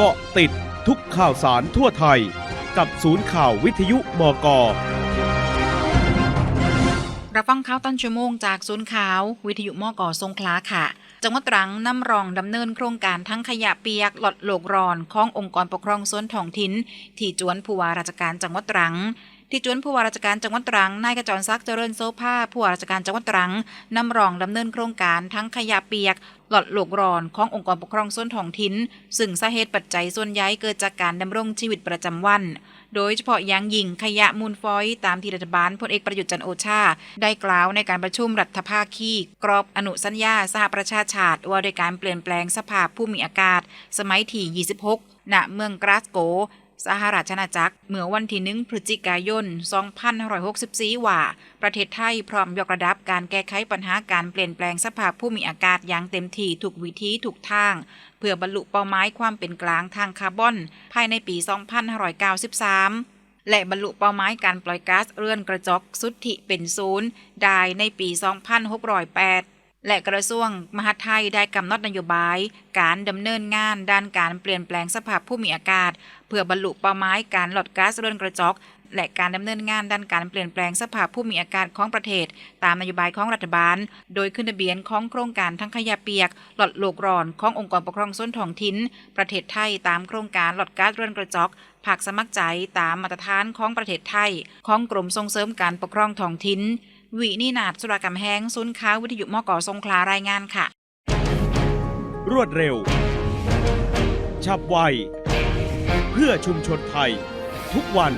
เกาะติดทุกข่าวสารทั่วไทย กับศูนย์ข่าววิทยุมก รับฟังข่าวต้นชั่วโมงจากศูนย์ข่าว วิทยุมอก่อทรงคลาค่ะ จังหวัดตรังนำรองดำเนินโครงการทั้งขยะเปียกหลอดโลกรอนขององค์กรปกครองส่วนท้องถิ่นที่จวนผู้ว่าราชการจังหวัดตรังที่จวนผู้ว่าราชการจังหวัดตรังนายกระจรศักเจริญโซภาผู้ว่าราชการจังหวัดตรังนำรองดำเนินโครงการทั้งขยะเปียก หลอดโลกรอนขององค์กรปกครองส่วนท้องถิ่นซึ่งสาเหตุปัจจัยส่วนใหญ่เกิดจากการดำรงชีวิตประจำวัน โดยเฉพาะยังยิงขยะมูลฟอยตามที่รัฐบาลพลเอกประยุทธ์จันโอชา ได้กล่าวในการประชุมรัฐภาคี กรอบอนุสัญญาสหประชาชาติว่าด้วยการเปลี่ยนแปลงสภาพภูมิอากาศ สมัยที่ 26 ณ เมืองกราสโก สหราชอาณาจักรเมื่อวันที่หนึ่งพฤศจิกายน 2564 ว่า ประเทศไทยพร้อมยกระดับการแก้ไขปัญหาการเปลี่ยนแปลงสภาพภูมิอากาศอย่างเต็มที่ทุกวิธีทุกทาง เพื่อบรรลุเป้าหมายความเป็นกลางทางคาร์บอน ภายในปี 2593และบรรลุเป้าหมายการปล่อยก๊าซเรือนกระจกสุทธิเป็นศูนย์ได้ในปี 2608 และกระทรวงมหาดไทยได้กำหนดนโยบาย การดำเนินงานด้านการเปลี่ยนแปลงสภาพภูมิอากาศ เพื่อบรรลุเป้าหมายการลดก๊าซเรือนกระจกและการดำเนินงานด้านการเปลี่ยนแปลงสภาพภูมิอากาศของประเทศ ตามนโยบายของรัฐบาล โดยขึ้นทะเบียนของโครงการทั้งขยะเปียก หลอดโลกร้อนขององค์กรปกครองส่วนท้องถิ่นประเทศไทยตามโครงการลดก๊าซเรือนกระจกภาคสมัครใจตามมาตรฐานของประเทศไทย ของกรมส่งเสริมการปกครองท้องถิ่น วินีนาถสุรากำแห้งศูนย์ค้าวิทยุมกสงขลารายงานค่ะ รวดเร็ว ฉับไว เพื่อชุมชนไทย ทุกวัน